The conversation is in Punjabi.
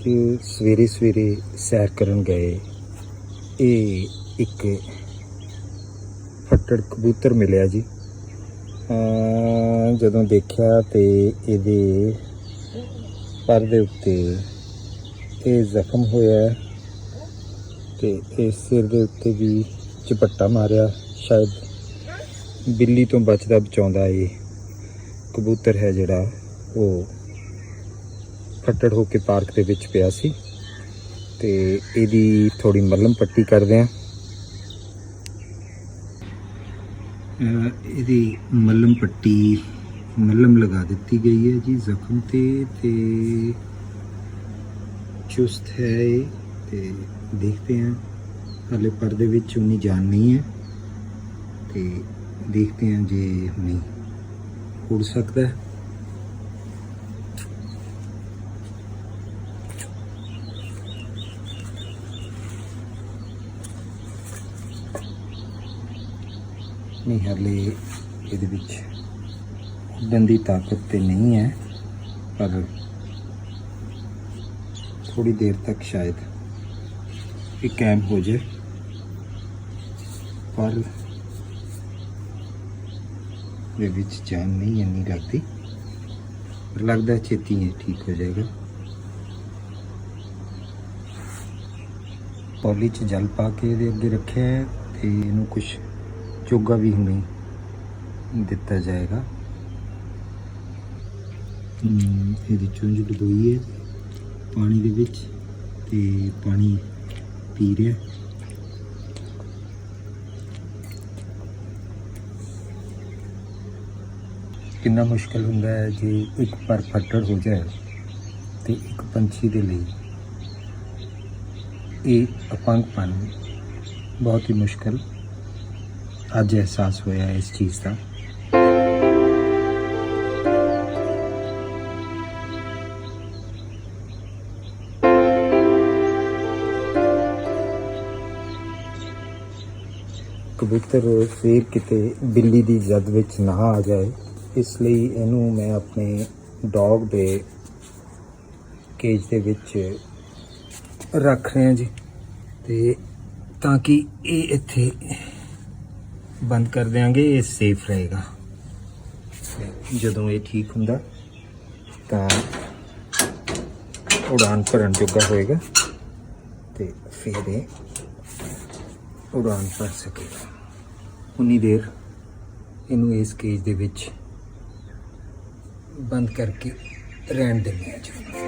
ਅੱਜ ਸਵੇਰੇ ਸਵੇਰੇ ਸੈਰ ਕਰਨ ਗਏ। ਇਹ ਇੱਕ ਫੱਟੜ ਕਬੂਤਰ ਮਿਲਿਆ ਜੀ। ਜਦੋਂ ਦੇਖਿਆ ਤੇ ਇਹਦੇ ਪਰ ਦੇ ਉੱਤੇ ਇਹ ਜ਼ਖਮ ਹੋਇਆ ਹੈ ਤੇ ਇਹ ਸਿਰ ਦੇ ਉੱਤੇ ਵੀ ਝਪੱਟਾ ਮਾਰਿਆ। ਸ਼ਾਇਦ ਬਿੱਲੀ ਤੋਂ ਬਚਦਾ ਬਚਾਉਂਦਾ ਇਹ ਕਬੂਤਰ ਹੈ ਜਿਹੜਾ, ਉਹ ਫੱਟੜ ਹੋ ਕੇ ਪਾਰਕ ਦੇ ਵਿੱਚ ਪਿਆ ਸੀ ਤੇ ਇਹਦੀ ਥੋੜੀ ਮੱਲਮ ਪੱਟੀ ਕਰਦੇ ਆ ਇਹਦੀ ਮੱਲਮ ਪੱਟੀ ਮੱਲਮ ਲਗਾ ਦਿੱਤੀ ਗਈ ਹੈ ਜੀ ਜ਼ਖਮ ਤੇ ਤੇ ਚੁਸਤ ਹੈ ਇਹ ਤੇ ਦੇਖਦੇ ਹਾਂ। ਹਾਲੇ ਪਰ ਦੇ ਵਿੱਚ ਉਨੀ ਜਾਨ ਨਹੀਂ ਹੈ ਤੇ ਦੇਖਦੇ ਹਾਂ ਜੇ ਨਹੀਂ ਉੜ ਸਕਦਾ ਹੈ। ਨਹੀਂ ਹਾਲੇ ਇਹਦੇ ਵਿੱਚ ਉੱਡਣ ਦੀ ਤਾਕਤ ਤੇ ਨਹੀਂ ਹੈ, ਪਰ ਥੋੜੀ ਦੇਰ ਤੱਕ ਸ਼ਾਇਦ ਇਹ ਕੈਮ ਹੋ ਜਾਏ। ਪਰ ਦੇ ਵਿੱਚ ਜਾਨ ਨਹੀਂ ਇੰਨੀ ਲੱਗਦੀ। ਪਰ ਲੱਗਦਾ ਛੇਤੀ ਇਹ ਠੀਕ ਹੋ ਜਾਏਗਾ। ਪੌਲੀ ਚ ਜਲ ਪਾ ਕੇ ਇਹਦੇ ਅੱਗੇ ਰੱਖਿਆ ਹੈ ਤੇ ਇਹਨੂੰ ਕੁਝ ਚੋਗਾ ਵੀ ਹੁਣੇ ਦਿੱਤਾ ਜਾਏਗਾ। ਇਹਦੀ ਚੁੰਝ ਡੁਬੋਈ ਹੈ। ਪਾਣੀ ਦੇ ਵਿੱਚ ਤੇ ਪਾਣੀ ਪੀ ਰਿਹਾ। ਕਿੰਨਾ ਮੁਸ਼ਕਲ ਹੁੰਦਾ ਹੈ ਜੇ ਇੱਕ ਪਰ ਫੱਟੜ ਹੋ ਜਾਏ ਤੇ ਇੱਕ ਪੰਛੀ ਦੇ ਲਈ। ਇਹ ਅਪੰਗਪਨ ਬਹੁਤ ਹੀ ਮੁਸ਼ਕਲ ਅੱਜ ਅਹਿਸਾਸ ਹੋਇਆ ਇਸ ਚੀਜ਼ ਦਾ। ਕਬੂਤਰ ਫੇਰ ਕਿਤੇ ਬਿੱਲੀ ਦੀ ਜਦ ਵਿੱਚ ਨਾ ਆ ਜਾਏ, ਇਸ ਲਈ ਇਹਨੂੰ ਮੈਂ ਆਪਣੇ ਡੌਗ ਦੇ ਕੇਜ ਦੇ ਵਿੱਚ ਰੱਖ ਰਿਹਾ ਜੀ। ਤੇ ਤਾਂ ਕਿ ਇਹ ਇੱਥੇ ਬੰਦ ਕਰ ਦਿਆਂਗੇ, ਇਹ ਸੇਫ ਰਹੇਗਾ। ਤੇ ਜਦੋਂ ਇਹ ਠੀਕ ਹੁੰਦਾ, ਤਾਂ ਉਡਾਨ ਭਰਨ ਜੋਗਾ ਹੋਏਗਾ ਤੇ ਫਿਰ ਇਹ ਉਡਾਨ ਭਰ ਸਕੇਗਾ। ਉਨੀ ਦੇਰ ਇਹਨੂੰ ਇਸ ਕੇਜ ਦੇ ਵਿੱਚ ਬੰਦ ਕਰਕੇ ਰਹਿਣ ਦਿੰਦੇ ਹਾਂ ਜੀ।